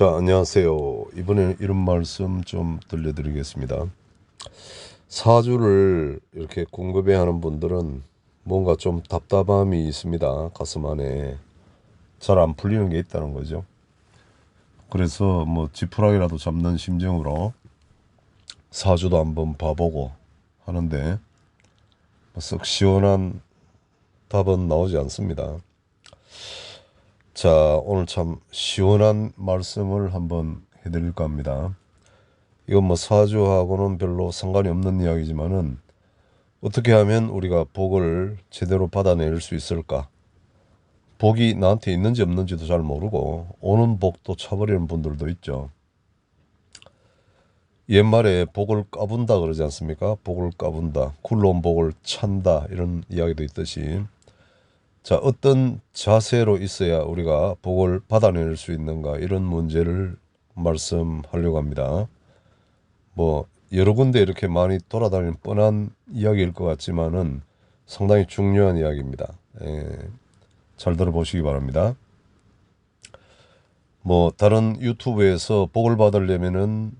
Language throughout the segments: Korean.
자, 안녕하세요. 이번에는 이런 말씀 좀 들려드리겠습니다. 사주를 이렇게 궁금해 하는 분들은 뭔가 좀 답답함이 있습니다. 가슴 안에. 잘 안 풀리는 게 있다는 거죠. 그래서 뭐 지푸라기라도 잡는 심정으로 사주도 한번 봐보고 하는데 뭐썩 시원한 답은 나오지 않습니다. 자, 오늘 참 시원한 말씀을 한번 해드릴까 합니다. 이건 뭐 사주하고는 별로 상관이 없는 이야기지만은 어떻게 하면 우리가 복을 제대로 받아낼 수 있을까? 복이 나한테 있는지 없는지도 잘 모르고 오는 복도 쳐버리는 분들도 있죠. 옛말에 복을 까분다 그러지 않습니까? 복을 까분다. 굴러온 복을 찬다. 이런 이야기도 있듯이 자, 어떤 자세로 있어야 우리가 복을 받아낼 수 있는가 이런 문제를 말씀하려고 합니다. 뭐 여러 군데 이렇게 많이 돌아다니는 뻔한 이야기일 것 같지만은 상당히 중요한 이야기입니다. 예, 잘 들어보시기 바랍니다. 뭐 다른 유튜브에서 복을 받으려면은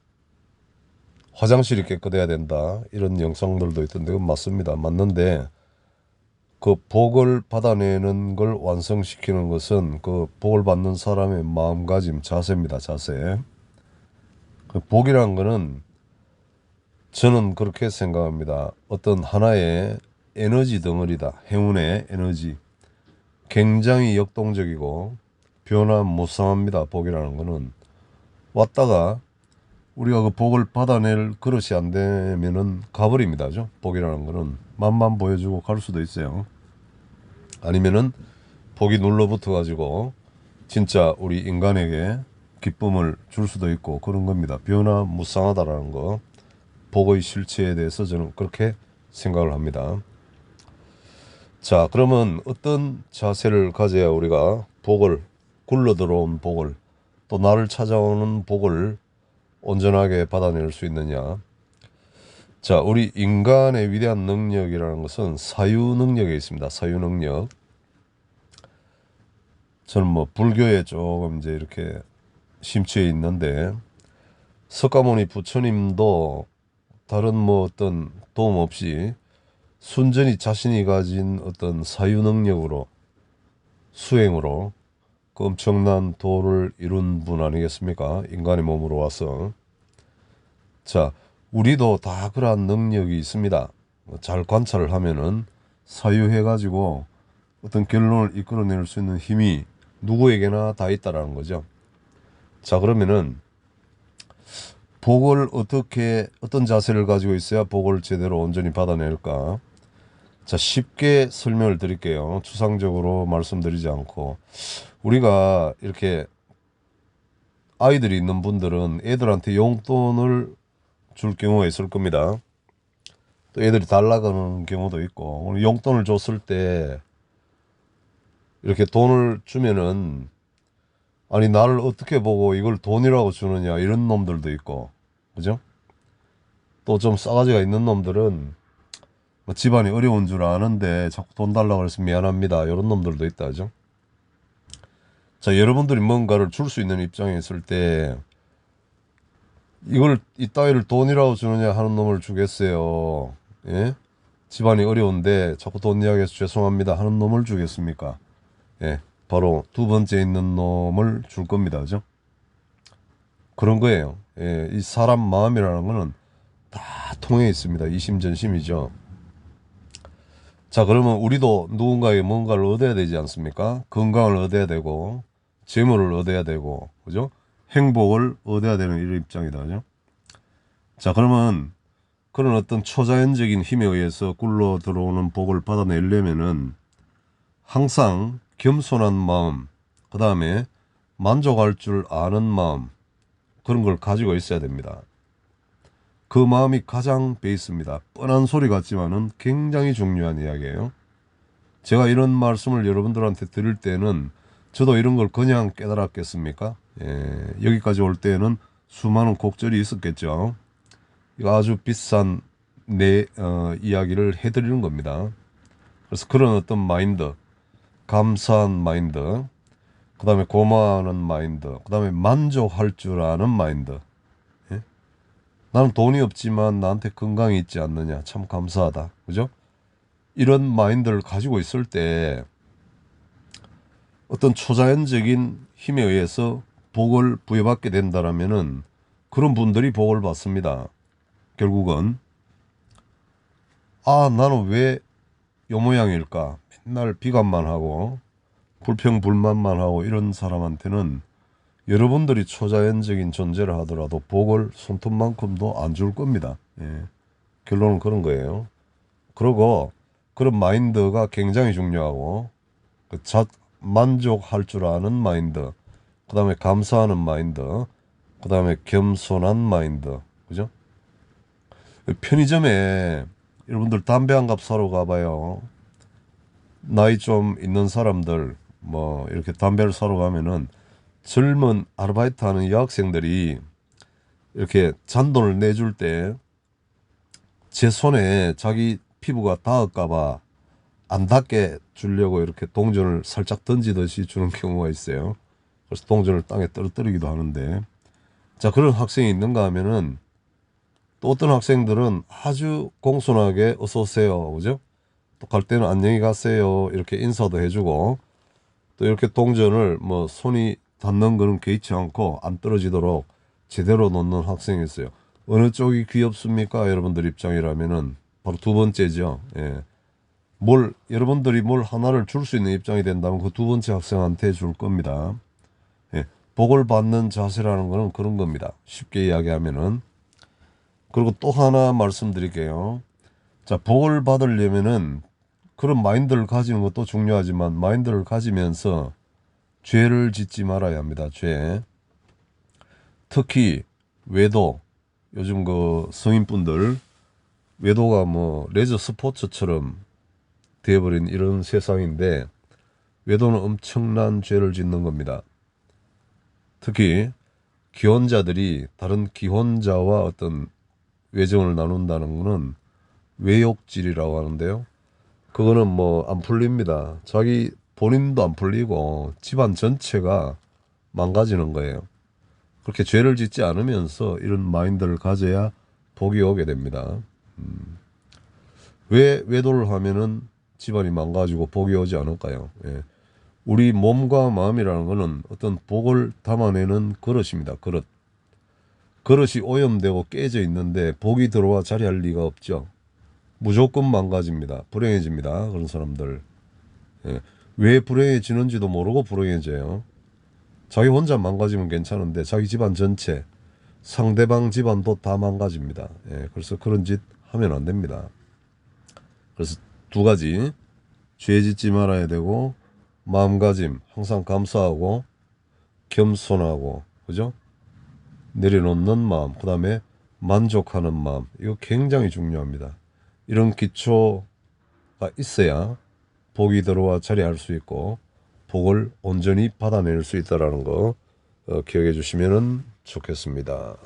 화장실이 깨끗해야 된다 이런 영상들도 있던데 맞습니다. 맞는데 그 복을 받아내는 걸 완성시키는 것은 그 복을 받는 사람의 마음가짐 자세입니다. 자세. 그 복이란 거는 저는 그렇게 생각합니다. 어떤 하나의 에너지 덩어리다. 행운의 에너지. 굉장히 역동적이고 변화 무쌍합니다. 복이라는 거는 왔다가 우리가 그 복을 받아낼 그릇이 안 되면은 가버립니다죠. 복이라는 거는 맛만 보여주고 갈 수도 있어요. 아니면은 복이 눌러붙어 가지고 진짜 우리 인간에게 기쁨을 줄 수도 있고 그런 겁니다. 변화무쌍하다라는 거. 복의 실체에 대해서 저는 그렇게 생각을 합니다. 자, 그러면 어떤 자세를 가져야 우리가 복을 굴러 들어온 복을 또 나를 찾아오는 복을 온전하게 받아낼 수 있느냐? 자, 우리 인간의 위대한 능력이라는 것은 사유 능력에 있습니다. 사유 능력. 저는 뭐 불교에 조금 이제 이렇게 심취해 있는데 석가모니 부처님도 다른 뭐 어떤 도움 없이 순전히 자신이 가진 어떤 사유 능력으로 수행으로 그 엄청난 도를 이룬 분 아니겠습니까? 인간의 몸으로 와서. 자, 우리도 다 그러한 능력이 있습니다. 뭐잘 관찰을 하면은 사유해가지고 어떤 결론을 이끌어낼 수 있는 힘이 누구에게나 다 있다라는 거죠. 자, 그러면은 복을 어떻게 어떤 자세를 가지고 있어야 복을 제대로 온전히 받아낼까? 자, 쉽게 설명을 드릴게요. 추상적으로 말씀드리지 않고 우리가 이렇게 아이들이 있는 분들은 애들한테 용돈을 줄 경우가 있을 겁니다. 또 애들이 달라가는 경우도 있고 용돈을 줬을 때 이렇게 돈을 주면은 아니 나를 어떻게 보고 이걸 돈이라고 주느냐 이런 놈들도 있고 그죠? 또 좀 싸가지가 있는 놈들은 뭐 집안이 어려운 줄 아는데 자꾸 돈 달라고 해서 미안합니다 이런 놈들도 있다 그죠? 자 여러분들이 뭔가를 줄 수 있는 입장에 있을 때 이걸 이 따위를 돈이라고 주느냐 하는 놈을 주겠어요 예? 집안이 어려운데 자꾸 돈 이야기해서 죄송합니다 하는 놈을 주겠습니까? 예, 바로 두 번째 있는 놈을 줄 겁니다. 그죠? 그런 거예요. 예, 이 사람 마음이라는 거는 다 통해 있습니다. 이심전심이죠. 자, 그러면 우리도 누군가에게 뭔가를 얻어야 되지 않습니까? 건강을 얻어야 되고, 재물을 얻어야 되고, 그죠? 행복을 얻어야 되는 이런 입장이다. 그죠? 자, 그러면 그런 어떤 초자연적인 힘에 의해서 굴러 들어오는 복을 받아내려면은 항상 겸손한 마음, 그 다음에 만족할 줄 아는 마음, 그런 걸 가지고 있어야 됩니다. 그 마음이 가장 베이스입니다. 뻔한 소리 같지만은 굉장히 중요한 이야기예요. 제가 이런 말씀을 여러분들한테 드릴 때는 저도 이런 걸 그냥 깨달았겠습니까? 예, 여기까지 올 때는 수많은 곡절이 있었겠죠. 이거 아주 비싼 내 어, 이야기를 해드리는 겁니다. 그래서 그런 어떤 마인드, 감사한 마인드, 그 다음에 고마워하는 마인드, 그 다음에 만족할 줄 아는 마인드. 예? 나는 돈이 없지만 나한테 건강이 있지 않느냐. 참 감사하다. 그죠? 이런 마인드를 가지고 있을 때 어떤 초자연적인 힘에 의해서 복을 부여받게 된다라면은 그런 분들이 복을 받습니다. 결국은 아 나는 왜 요 모양일까? 맨날 비관만 하고 불평불만만 하고 이런 사람한테는 여러분들이 초자연적인 존재를 하더라도 복을 손톱만큼도 안 줄 겁니다. 예. 결론은 그런 거예요. 그리고 그런 마인드가 굉장히 중요하고 그 자, 만족할 줄 아는 마인드, 그 다음에 감사하는 마인드, 그 다음에 겸손한 마인드, 그죠? 편의점에 여러분들 담배 한 갑 사러 가봐요. 나이 좀 있는 사람들 뭐 이렇게 담배를 사러 가면은 젊은 아르바이트 하는 여학생들이 이렇게 잔돈을 내줄 때 제 손에 자기 피부가 닿을까봐 안 닿게 주려고 이렇게 동전을 살짝 던지듯이 주는 경우가 있어요. 그래서 동전을 땅에 떨어뜨리기도 하는데 자 그런 학생이 있는가 하면은 또 어떤 학생들은 아주 공손하게 어서 오세요 그죠? 또 갈 때는 안녕히 가세요 이렇게 인사도 해주고 또 이렇게 동전을 뭐 손이 닿는 거는 개의치 않고 안 떨어지도록 제대로 놓는 학생이 있어요. 어느 쪽이 귀엽습니까? 여러분들 입장이라면은 바로 두 번째죠. 예. 뭘 여러분들이 뭘 하나를 줄 수 있는 입장이 된다면 그 두 번째 학생한테 줄 겁니다. 예. 복을 받는 자세라는 거는 그런 겁니다. 쉽게 이야기하면은 그리고 또 하나 말씀드릴게요. 자, 복을 받으려면은 그런 마인드를 가지는 것도 중요하지만 마인드를 가지면서 죄를 짓지 말아야 합니다. 죄. 특히 외도 요즘 그 성인분들 외도가 뭐 레저 스포츠처럼 되어버린 이런 세상인데 외도는 엄청난 죄를 짓는 겁니다. 특히 기혼자들이 다른 기혼자와 어떤 외정을 나눈다는 거는 외욕질이라고 하는데요. 그거는 뭐 안 풀립니다. 자기 본인도 안 풀리고 집안 전체가 망가지는 거예요. 그렇게 죄를 짓지 않으면서 이런 마인드를 가져야 복이 오게 됩니다. 음. 왜 외도를 하면은 집안이 망가지고 복이 오지 않을까요? 예. 우리 몸과 마음이라는 것은 어떤 복을 담아내는 그릇입니다. 그릇. 그릇이 오염되고 깨져 있는데 복이 들어와 자리할 리가 없죠. 무조건 망가집니다. 불행해집니다. 그런 사람들. 예. 왜 불행해지는지도 모르고 불행해져요. 자기 혼자 망가지면 괜찮은데 자기 집안 전체 상대방 집안도 다 망가집니다. 예, 그래서 그런 짓 하면 안 됩니다. 그래서 두 가지 죄 짓지 말아야 되고 마음가짐 항상 감사하고 겸손하고 그죠? 내려놓는 마음 그 다음에 만족하는 마음 이거 굉장히 중요합니다. 이런 기초가 있어야 복이 들어와 자리할 수 있고 복을 온전히 받아낼 수 있다라는 거 어, 기억해 주시면 좋겠습니다.